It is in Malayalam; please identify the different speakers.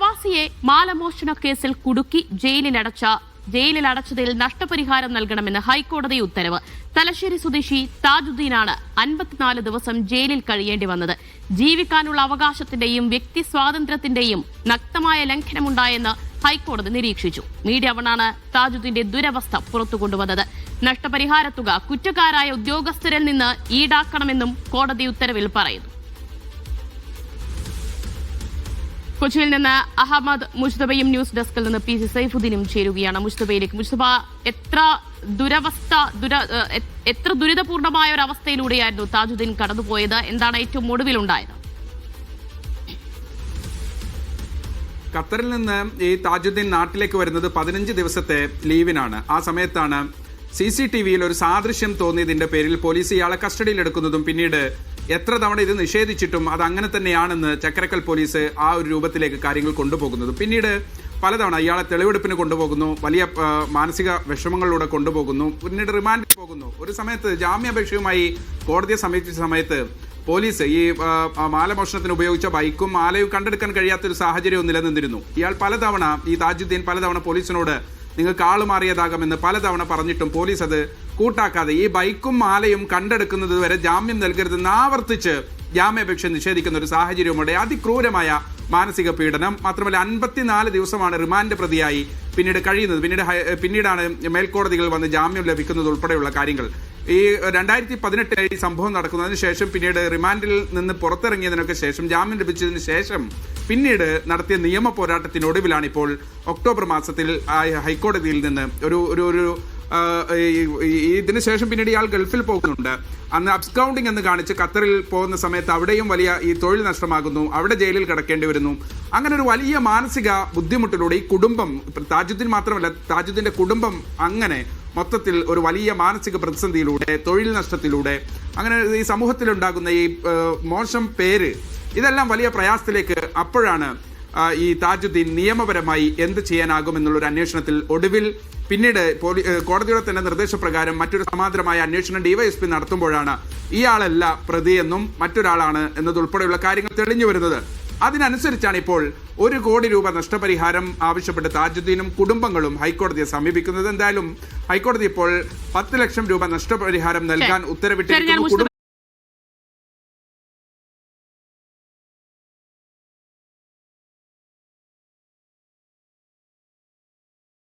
Speaker 1: പ്രവാസിയെ മാലമോഷണ കേസിൽ കുടുക്കി ജയിലിലടച്ച ജയിലിൽ അടച്ചതിൽ നഷ്ടപരിഹാരം നൽകണമെന്ന് ഹൈക്കോടതി ഉത്തരവ്. തലശ്ശേരി സ്വദേശി താജുദ്ദീനാണ് അൻപത്തിനാല് ദിവസം ജയിലിൽ കഴിയേണ്ടി വന്നത്. ജീവിക്കാനുള്ള അവകാശത്തിന്റെയും വ്യക്തി സ്വാതന്ത്ര്യത്തിന്റെയും നഗ്നമായ ലംഘനമുണ്ടായെന്ന് ഹൈക്കോടതി നിരീക്ഷിച്ചു. മീഡിയ വണ്ണാണ് താജുദ്ദീന്റെ ദുരവസ്ഥ പുറത്തു കൊണ്ടുവന്നത് നഷ്ടപരിഹാര തുക കുറ്റക്കാരായ ഉദ്യോഗസ്ഥരിൽ നിന്ന് ഈടാക്കണമെന്നും കോടതി ഉത്തരവിൽ പറയുന്നു. കൊച്ചിയിൽ നിന്ന് അഹമ്മദ് മുസ്തബയും ന്യൂസ് ഡെസ്കിൽ നിന്ന് പി സി സൈഫുദ്ദീനും ചേരുകയാണ്. മുസ്തബയിലേക്ക് മുസ്തബ എത്ര ദുരവസ്ഥ ദുര എത്ര ദുരിതപൂർണമായ ഒരു അവസ്ഥയിലൂടെയായിരുന്നു താജുദ്ദീൻ കടന്നുപോയത്? എന്താണ് ഏറ്റവും ഒടുവിലുണ്ടായത്?
Speaker 2: ഖത്തറിൽ നിന്ന് ഈ താജുദ്ദീൻ നാട്ടിലേക്ക് വരുന്നത് പതിനഞ്ച് ദിവസത്തെ ലീവിനാണ്. ആ സമയത്താണ് സി സി ടി വിയിൽ ഒരു സാദൃശ്യം തോന്നിയതിന്റെ പേരിൽ പോലീസ് ഇയാളെ കസ്റ്റഡിയിലെടുക്കുന്നതും പിന്നീട് എത്ര തവണ ഇത് നിഷേധിച്ചിട്ടും അത് അങ്ങനെ തന്നെയാണെന്ന് ചക്കരക്കൽ പോലീസ് ആ ഒരു രൂപത്തിലേക്ക് കാര്യങ്ങൾ കൊണ്ടുപോകുന്നത്. പിന്നീട് പലതവണ ഇയാളെ തെളിവെടുപ്പിന് കൊണ്ടുപോകുന്നു വലിയ മാനസിക വിഷമങ്ങളിലൂടെ കൊണ്ടുപോകുന്നു പിന്നീട് റിമാൻഡിൽ പോകുന്നു. ഒരു സമയത്ത് ജാമ്യാപേക്ഷയുമായി കോടതിയെ സമീപിച്ച സമയത്ത് പോലീസ് ഈ മാലമോഷണത്തിന് ഉപയോഗിച്ച ബൈക്കും മാലയും കണ്ടെടുക്കാൻ കഴിയാത്തൊരു സാഹചര്യവും നിലനിന്നിരുന്നു. ഇയാൾ പലതവണ ഈ താജുദ്ദീൻ പലതവണ പോലീസിനോട് നിങ്ങൾക്ക് ആളുമാറിയതാകാമെന്ന് പലതവണ പറഞ്ഞിട്ടും പോലീസ് അത് കൂട്ടാക്കാതെ ഈ ബൈക്കും മാലയും കണ്ടെടുക്കുന്നത് വരെ ജാമ്യം നൽകരുതെന്ന് ആവർത്തിച്ച് ജാമ്യാപേക്ഷ നിഷേധിക്കുന്ന ഒരു സാഹചര്യവുമുണ്ട്. അതിക്രൂരമായ മാനസിക പീഡനം. മാത്രമല്ല അൻപത്തിനാല് ദിവസമാണ് റിമാൻഡ് പ്രതിയായി പിന്നീട് കഴിയുന്നത്. പിന്നീട് പിന്നീടാണ് മേൽക്കോടതികൾ വന്ന് ജാമ്യം ലഭിക്കുന്നത് ഉൾപ്പെടെയുള്ള കാര്യങ്ങൾ. ഈ രണ്ടായിരത്തി പതിനെട്ടിൽ ഈ സംഭവം നടക്കുന്നതിന് ശേഷം പിന്നീട് റിമാൻഡിൽ നിന്ന് പുറത്തിറങ്ങിയതിനൊക്കെ ശേഷം ജാമ്യം ലഭിച്ചതിന് ശേഷം പിന്നീട് നടത്തിയ നിയമ പോരാട്ടത്തിനൊടുവിലാണ് ഇപ്പോൾ ഒക്ടോബർ മാസത്തിൽ ഹൈക്കോടതിയിൽ നിന്ന് ഒരു ഒരു ഒരു ഇതിന് ശേഷം പിന്നീട് ഇയാൾ ഗൾഫിൽ പോകുന്നുണ്ട്. അന്ന് അബ്സ്കൗണ്ടിങ് എന്ന് കാണിച്ച് ഖത്തറിൽ പോകുന്ന സമയത്ത് അവിടെയും വലിയ ഈ തൊഴിൽ നഷ്ടമാകുന്നു. അവിടെ ജയിലിൽ കിടക്കേണ്ടി വരുന്നു. അങ്ങനെ ഒരു വലിയ മാനസിക ബുദ്ധിമുട്ടിലൂടെ ഈ കുടുംബം താജുദ്ദീൻ മാത്രമല്ല താജുദ്ദീന്റെ കുടുംബം അങ്ങനെ മൊത്തത്തിൽ ഒരു വലിയ മാനസിക പ്രതിസന്ധിയിലൂടെ തൊഴിൽ നഷ്ടത്തിലൂടെ അങ്ങനെ ഈ സമൂഹത്തിലുണ്ടാകുന്ന ഈ മോശം പേര് ഇതെല്ലാം വലിയ പ്രയാസത്തിലേക്ക് അപ്പോഴാണ് ഈ താജുദ്ദീൻ നിയമപരമായി എന്ത് ചെയ്യാനാകുമെന്നുള്ളൊരു അന്വേഷണത്തിൽ ഒടുവിൽ പിന്നീട് പോലീ കോടതിയുടെ തന്നെ നിർദ്ദേശപ്രകാരം മറ്റൊരു സമാന്തരമായ അന്വേഷണം ഡിവൈഎസ്പി നടത്തുമ്പോഴാണ് ഇയാളല്ല പ്രതിയെന്നും മറ്റൊരാളാണ് എന്നതുൾപ്പെടെയുള്ള കാര്യങ്ങൾ തെളിഞ്ഞു വരുന്നത്. അതിനനുസരിച്ചാണ് ഇപ്പോൾ ഒരു കോടി രൂപ നഷ്ടപരിഹാരം ആവശ്യപ്പെട്ട് താജുദ്ദീനും കുടുംബങ്ങളും ഹൈക്കോടതിയെ സമീപിക്കുന്നത്. എന്തായാലും ഹൈക്കോടതി ഇപ്പോൾ പത്ത് ലക്ഷം രൂപ നഷ്ടപരിഹാരം നൽകാൻ ഉത്തരവിട്ടിരിക്കുന്നു.